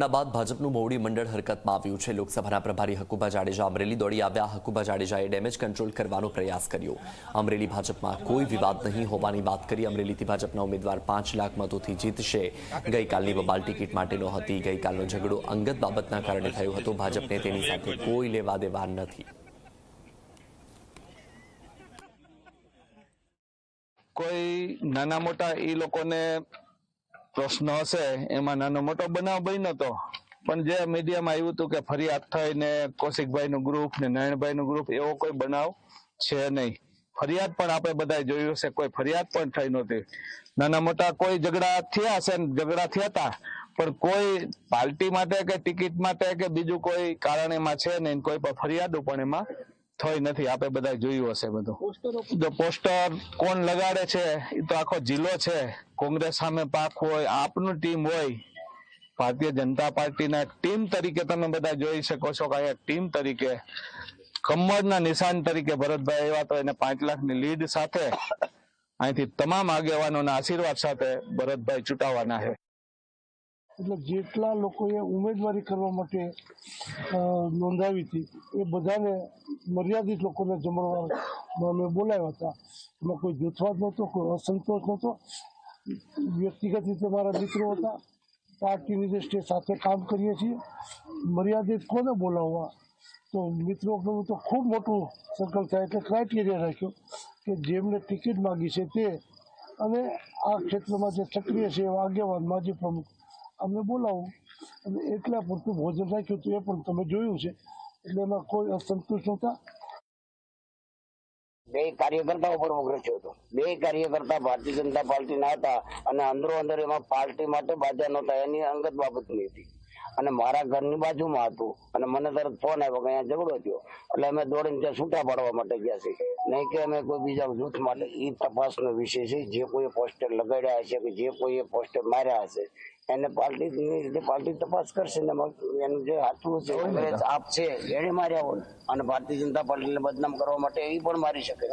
બાદ ભાજપનું મોવડી મંડળ હરકતમાં આવ્યું છે. લોકસભાના પ્રભારી હકુબા જાડેજા અમરેલી દોડી આવ્યા. હકુબા જાડેજાએ ડેમેજ કંટ્રોલ કરવાનો પ્રયાસ કર્યો. અમરેલી ભાજપમાં કોઈ વિવાદ નહીં હોવાની વાત કરી. અમરેલીથી ભાજપના ઉમેદવાર પાંચ લાખ મતોથી જીતશે. ગઈકાલની બબાલ ટિકિટ માટેનો હતી. ગઈકાલનો ઝઘડો અંગત બાબતના કારણે થયો હતો. ભાજપને તેની સાથે કોઈ લેવા દેવા નથી. કોઈ નાના મોટા એ લોકોને પ્રશ્ન હશે એમાં નાનો મોટો બનાવ બન્યો હતો પણ જે મીડિયામાં આવ્યું હતું કે ફરિયાદ થઈને કૌશિકભાઈ નું ગ્રુપ ને નારાયણભાઈ નું ગ્રુપ એવો કોઈ બનાવ છે નહીં. ફરિયાદ પણ આપણે બધા જોયું હશે કોઈ ફરિયાદ પણ થઈ નહોતી. નાના મોટા કોઈ ઝઘડા થયા હશે ને ઝઘડા થયા હતા પણ કોઈ પાર્ટી માટે કે ટિકિટ માટે કે બીજું કોઈ કારણ એમાં છે નહીં કોઈ પણ ફરિયાદો પણ એમાં થઈ નથી. આપણે બધા જોયું હશે બધું. જો પોસ્ટર કોણ લગાડે છે એ તો આખો જિલ્લો છે. કોંગ્રેસ સામે પાક હોય, આપનું ટીમ હોય, ભારતીય જનતા પાર્ટીના ટીમ તરીકે તમે બધા જોઈ શકો છો કે ટીમ તરીકે કમરના નિશાન તરીકે ભરતભાઈ એવા તો એને પાંચ લાખની લીડ સાથે અહીંથી તમામ આગેવાનોના આશીર્વાદ સાથે ભરતભાઈ ચૂંટાવાના છે. એટલે જેટલા લોકોએ ઉમેદવારી કરવા માટે નોંધાવી હતી, એ બધાને મર્યાદિત લોકોને જમણવા અમે બોલાવ્યા હતા. એમાં કોઈ જૂથવાદ નહોતો, કોઈ અસંતોષ નહોતો. વ્યક્તિગત રીતે મારા મિત્રો હતા. પાર્ટીની દ્રષ્ટિએ સાથે કામ કરીએ છીએ. મર્યાદિત કોને બોલાવવા? તો મિત્રોનું તો ખૂબ મોટું સર્કલ થાય એટલે ક્રાઇટેરિયા રાખ્યો કે જેમને ટિકિટ માગી છે તે. અને આ ક્ષેત્રમાં જે સક્રિય છે, એવા આગેવાન માજી પ્રમુખ, અમને બોલાવું. અને એટલા પૂરતું ભોજન રાખ્યું હતું એ પણ તમે જોયું છે. એટલે એમાં કોઈ અસંતુષ્ટ નહોતા. બે કાર્યકર્તાઓ ઉપર ઉગ્રસ્યો હતો. બે કાર્યકર્તા ભારતીય જનતા પાર્ટીના હતા અને અંદરો અંદર એમાં પાર્ટી માટે બાધા નહોતા. એની અંગત બાબતની હતી. અને મારા ઘરની બાજુમાં હતું. અને મને તરત ફોન આવ્યો કે અહીંયા ઝઘડો થયો. એટલે અમે દોડીને ત્યાં છૂટા પાડવા માટે ગયા છે નહીં કે અમે કોઈ બીજા જૂથ માટે. એ તપાસનો વિષય છે. જે કોઈએ પોસ્ટર લગાડ્યા હશે કે જે કોઈ પોસ્ટર માર્યા હશે એને પાર્ટી રીતે પાર્ટી તપાસ કરશે ને એનું જે હાથું છે કોંગ્રેસ આપ છે એને માર્યા હોય. અને ભારતીય જનતા પાર્ટીને બદનામ કરવા માટે એ પણ મારી શકે.